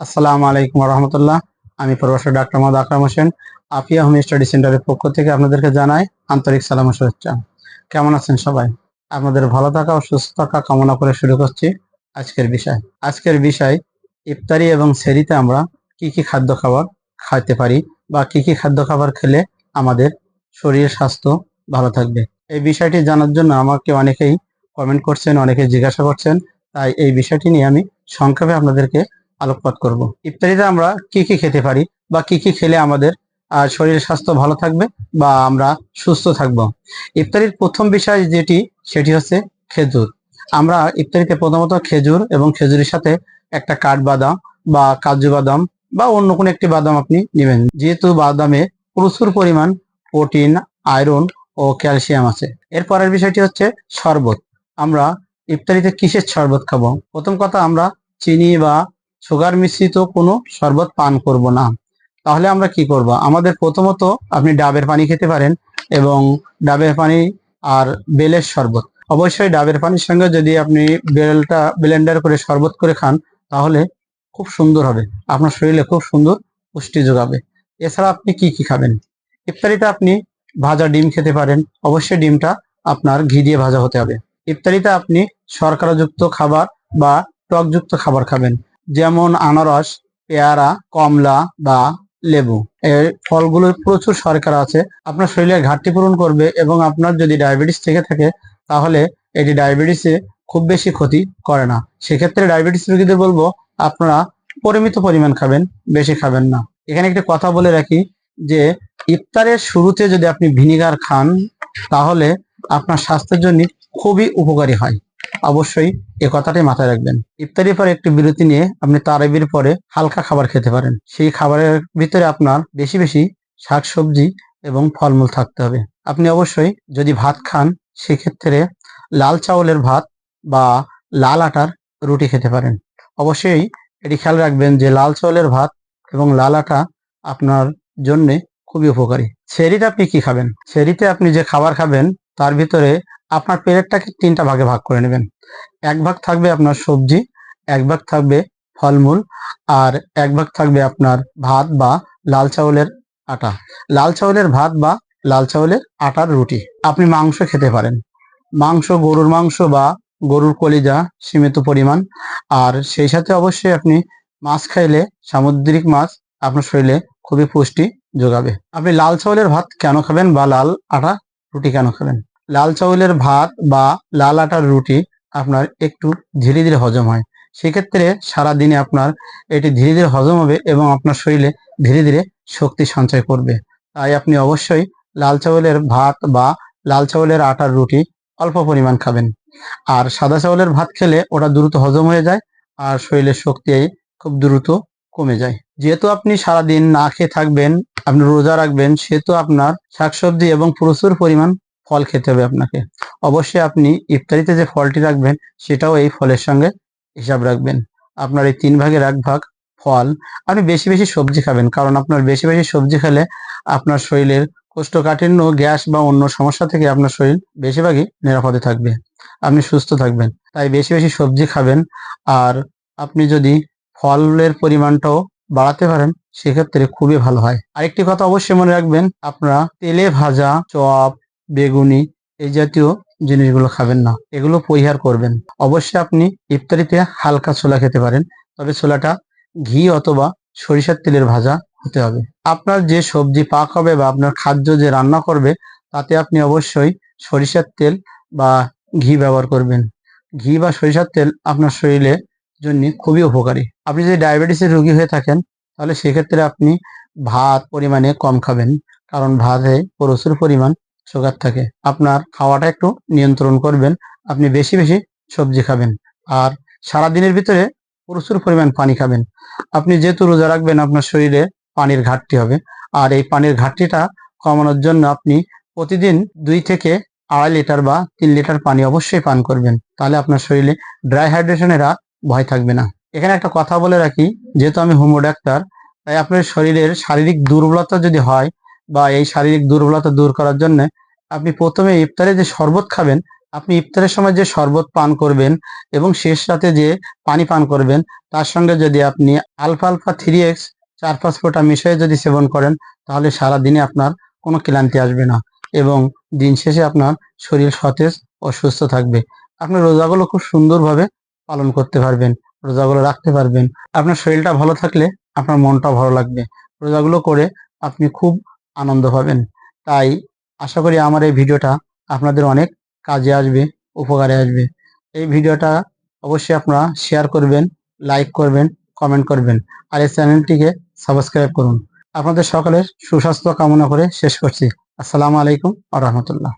আসসালামু আলাইকুম রহমতুল্লাহ আমি professor doctor Mohammad Akram Hossain Afia home study সেন্টারের পক্ষ থেকে আপনাদেরকে জানাই আন্তরিক সালাম শুভেচ্ছা। কেমন আছেন সবাই? আপনাদের ভালো থাকা ও সুস্থ থাকা কামনা করে শুরু করছি আজকের বিষয়। আজকের বিষয়, ইফতারি এবং সেরিতে আমরা কি কি খাদ্য খাবার খাইতে পারি বা কি কি খাদ্য খাবার খেলে আমাদের শরীর স্বাস্থ্য ভালো থাকবে? এই বিষয়টি জানার জন্য আমাকে অনেকেই কমেন্ট করছেন, অনেকে জিজ্ঞাসা করছেন। তাই এই বিষয়টি নিয়ে আমি সংক্ষেপে আপনাদেরকে আলোকপাত করব। ইফতারিতে আমরা কি কি খেতে পারি বা কি কি খেলে আমাদের শরীর স্বাস্থ্য ভালো থাকবে বা আমরা সুস্থ থাকব? ইফতারির প্রথম বিষয় যেটি, সেটি হচ্ছে খেজুর। আমরা ইফতারিতে প্রথমত খেজুর এবং খেজুরের সাথে একটা কাঠবাদাম বা কাজু বাদাম বা অন্য কোনো একটি বাদাম আপনি নেবেন। যেহেতু বাদামে প্রচুর পরিমাণ প্রোটিন, আয়রন ও ক্যালসিয়াম আছে। এরপরের বিষয়টি হচ্ছে শরবত। আমরা ইফতারিতে কিসের শরবত খাব? প্রথম কথা আমরা চিনি বা সুগার মিশ্রিত কোনো শরবত পান করব না। তাহলে আমরা কি করব? আমাদের প্রথমত আপনি ডাবের পানি খেতে পারেন এবং ডাবের পানি আর বেলের শরবত। অবশ্যই ডাবের পানির সঙ্গে যদি আপনি বেলটা, ব্লেন্ডার করে শরবত করে খান, তাহলে খুব সুন্দর হবে। আপনার শরীরে খুব সুন্দর পুষ্টি যোগাবে। এছাড়া আপনি কি কি খাবেন? ইফতারিতে আপনি ভাজা ডিম খেতে পারেন। অবশ্যই ডিমটা আপনার ঘি দিয়ে ভাজা হতে হবে। ইফতারিতে আপনি শর্করাযুক্ত খাবার বা টকযুক্ত খাবার খাবেন। যেমন আনারস, পেয়ারা, কমলা বা লেবু। এর ফলগুলোর প্রচুর শর্করা আছে। আপনার শরীরের ঘাটতি পূরণ করবে এবং আপনার যদি ডায়াবেটিস থেকে থাকে, তাহলে এটি ডায়াবেটিসে খুব বেশি ক্ষতি করে না। সেক্ষেত্রে ডায়াবেটিস রোগীদের বলব, আপনারা পরিমিত পরিমাণ খাবেন, বেশি খাবেন না। এখানে একটি কথা বলে রাখি যে, ইফতারের শুরুতে যদি আপনি ভিনিগার খান, তাহলে আপনার স্বাস্থ্যের জন্য খুবই উপকারী হয়। অবশ্যই এ কথাটি মাথায় রাখবেন। ইফতারির পর একটু বিরতি নিয়ে আপনি তারাবির পরে হালকা খাবার খেতে পারেন। সেই খাবারের ভিতরে আপনার বেশি বেশি শাকসবজি এবং ফলমূল থাকতে হবে। আপনি অবশ্যই যদি ভাত খান, সেক্ষেত্রে লাল চাউলের ভাত বা লাল আটার রুটি খেতে পারেন। অবশ্যই এটি খেয়াল রাখবেন যে লাল চাউলের ভাত এবং লাল আটা আপনার জন্যে খুবই উপকারী। সেরিতে আপনি কি খাবেন? সেরিতে আপনি যে খাবার খাবেন, তার ভিতরে আপনার প্লেটটাকে তিনটা ভাগে ভাগ করে নেবেন। এক ভাগ থাকবে আপনার সবজি, এক ভাগ থাকবে ফলমূল, আর এক ভাগ থাকবে আপনার ভাত বা লাল চাউলের আটা। লাল চাউলের ভাত বা লাল চাউলের আটার রুটি। আপনি মাংস খেতে পারেন। মাংস, গরুর মাংস বা গরুর কলিজা সীমিত পরিমাণ। আর সেই সাথে অবশ্যই আপনি মাছ খাইলে, সামুদ্রিক মাছ আপনার শরীরে খুবই পুষ্টি যোগাবে। আপনি লাল চাউলের ভাত কেন খাবেন বা লাল আটা রুটি কেন খাবেন? লাল চাউলের ভাত বা লাল আটার রুটি আপনার একটু ধীরে ধীরে হজম হয়। সেক্ষেত্রে সারা দিনে আপনার এটি ধীরে ধীরে হজম হবে এবং আপনার শরীরে ধীরে ধীরে শক্তি সঞ্চয় করবে। তাই আপনি অবশ্যই লাল চাউলের ভাত বা লাল চাউলের আটার রুটি অল্প পরিমাণ খাবেন। আর সাদা চাউলের ভাত খেলে ওটা দ্রুত হজম হয়ে যায় আর শরীরের শক্তি খুব দ্রুত কমে যায়। যেহেতু আপনি সারাদিন না খেয়ে থাকবেন, আপনি রোজা রাখবেন, সেহেতু আপনার শাকসবজি এবং প্রচুর পরিমাণ ফল খেতে হবে আপনাকে। অবশ্যই আপনি ইফতারিতে যে ফলটি রাখবেন, সেটাও এই ফলের সঙ্গে হিসাব রাখবেন। আপনার এই তিন ভাগের এক ভাগ ফল। আপনি বেশি বেশি সবজি খাবেন, কারণ আপনার বেশি বেশি সবজি খেলে আপনার শরীরের কোষ্ঠকাঠিন্য, গ্যাস বা অন্য সমস্যা থেকে আপনার শরীর বেশিরভাগই নিরাপদে থাকবে। আপনি সুস্থ থাকবেন। তাই বেশি বেশি সবজি খাবেন। আর আপনি যদি ফলের পরিমাণটাও বাড়াতে পারেন, সেক্ষেত্রে খুবই ভালো হয়। আরেকটি কথা অবশ্যই মনে রাখবেন, আপনারা তেলে ভাজা, চপ বেগুনি এই জাতীয় জিনিসগুলো খাবেন না। এগুলো পরিহার করবেন। অবশ্যই আপনি ইফতারিতে হালকা ছোলা খেতে পারেন, তবে ছোলাটা ঘি অথবা সরিষার তেলের ভাজা হতে হবে। আপনার যে সবজি পাক হবে বা আপনার খাদ্য যে রান্না করবে, তাতে আপনি অবশ্যই সরিষার তেল বা ঘি ব্যবহার করবেন। ঘি বা সরিষার তেল আপনার শরীরে জন্য খুবই উপকারী। আপনি যদি ডায়াবেটিসের রোগী হয়ে থাকেন, তাহলে সেক্ষেত্রে আপনি ভাত পরিমাণে কম খাবেন, কারণ ভাতে প্রচুর পরিমাণ সুগার থাকে। আপনার খাওয়াটা একটু নিয়ন্ত্রণ করবেন। আপনি বেশি বেশি সবজি খাবেন। আর সারা দিনের ভিতরে প্রচুর পরিমাণ পানি খাবেন। আপনি যেহেতু রোজা রাখবেন, আপনার শরীরে পানির ঘাটতি হবে। আর এই পানির ঘাটতিটা কমানোর জন্য আপনি প্রতিদিন দুই থেকে আড়াই লিটার বা তিন লিটার পানি অবশ্যই পান করবেন। তাহলে আপনার শরীরে ড্রাই হাইড্রেশনের আর ভয় থাকবে না। এখানে একটা কথা বলে রাখি, যেহেতু আমি হোমো ডাক্তার তাই আপনার শরীরের শারীরিক দুর্বলতা যদি হয় বা এই শারীরিক দুর্বলতা দূর করার জন্য আপনি প্রথমে ইফতারে যে শরবত খাবেন, আপনি ইফতারের সময় যে শরবত পান করবেন এবং শেষ রাতে যে পানি পান করবেন, তার সঙ্গে যদি আপনি আলফা আলফা থ্রি এক্স চার পাঁচ ফোঁটা মিশিয়ে যদি সেবন করেন, তাহলে সারা দিনে আপনার কোনো ক্লান্তি আসবে না এবং দিন শেষে আপনার শরীর সতেজ ও সুস্থ থাকবে। আপনি রোজাগুলো খুব সুন্দরভাবে পালন করতে পারবেন, রোজাগুলো রাখতে পারবেন। আপনার শরীরটা ভালো থাকলে আপনার মনটা ভালো লাগবে। রোজাগুলো করে আপনি খুব আনন্দ পাবেন। তাই আশা করি আমার এই ভিডিওটা আপনাদের অনেক কাজে আসবে, উপকারে আসবে। এই ভিডিওটা অবশ্যই আপনারা শেয়ার করবেন লাইক করবেন কমেন্ট করবেন, আর এই চ্যানেলটিকে সাবস্ক্রাইব করুন। আপনাদের সকলের সুস্বাস্থ্য কামনা করে শেষ করছি। আসসালামু আলাইকুম আ রহমতুল্লাহ।